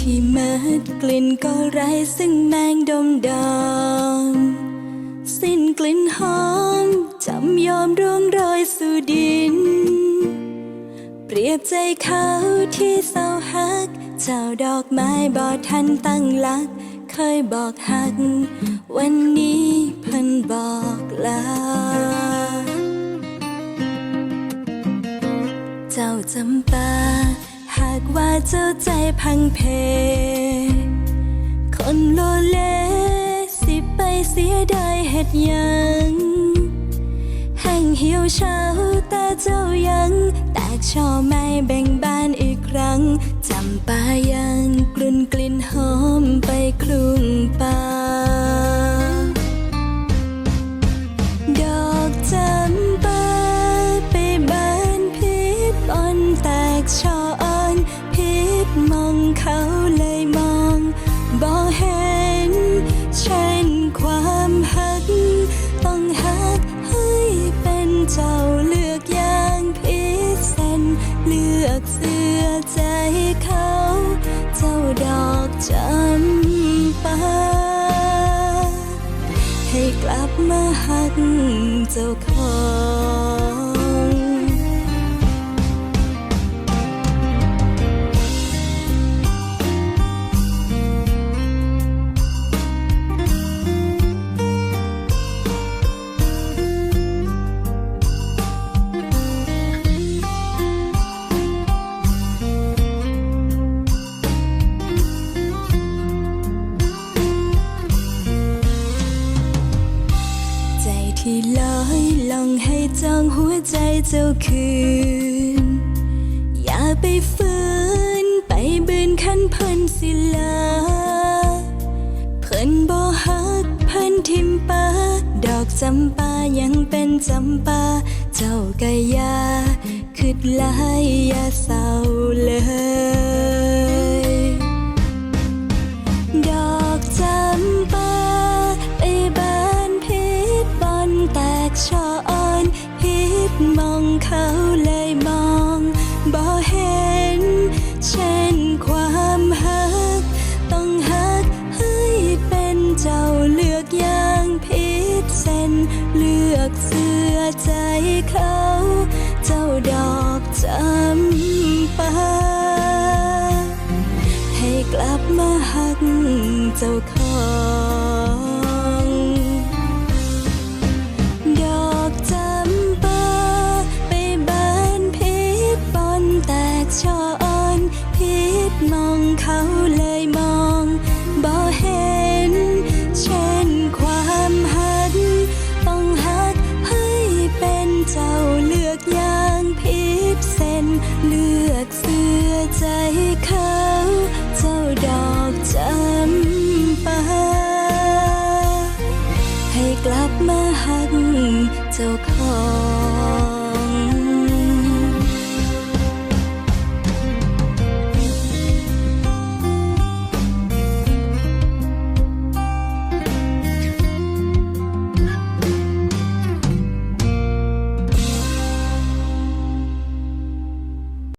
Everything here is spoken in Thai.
ที่มัดกลิ่นก็ไร้ซึ่งแมงดมดอมสิ้นกลิ่นหอมจำยอมร่วงโรยสู่ดิน เปรียบใจเขาที่เศร้าหัก เจ้าดอกไม้บอทันตั้งหลัก เคยบอกหัก วันนี้เพิ่นบอกลาเจ้าจำปาากว่าเจ้าใจพังเพ คนโลเลสิไปเสียดายเหตุยัง แห่งเหี่ยวเช้าแต่เจ้ายัง แตกช่อไม้แบ่งบานอีกครั้งจำปายัง มองเขาเลยมองบ่เห็นเช่นความหัก ต้องหักให้เป็นเจ้าเลือกอย่างพิเศษเลือกเสื้อใจเขา เจ้าดอกจำปาให้กลับมาหักเจ้าของ ที่ลอยลองให้จองหัวใจเจ้าคืน อย่าไปฝืนไปบืนขันเพิ่นสิลาเพิ่นบ่ฮักเพิ่นทิมปาดอกจำปายังเป็นจำปา เจ้ากะยาคิดลายอย่าเศร้า ใจเขา เจ้าดอกจำปาให้กลับมาหักเจ้าของดอกจำปาไปบานพิษบอนแตกช่ออ่อนพิษมองเขาเลย เลือกเสื้อใจเขา เจ้าดอกจำปาให้กลับมาหักเจ้าของ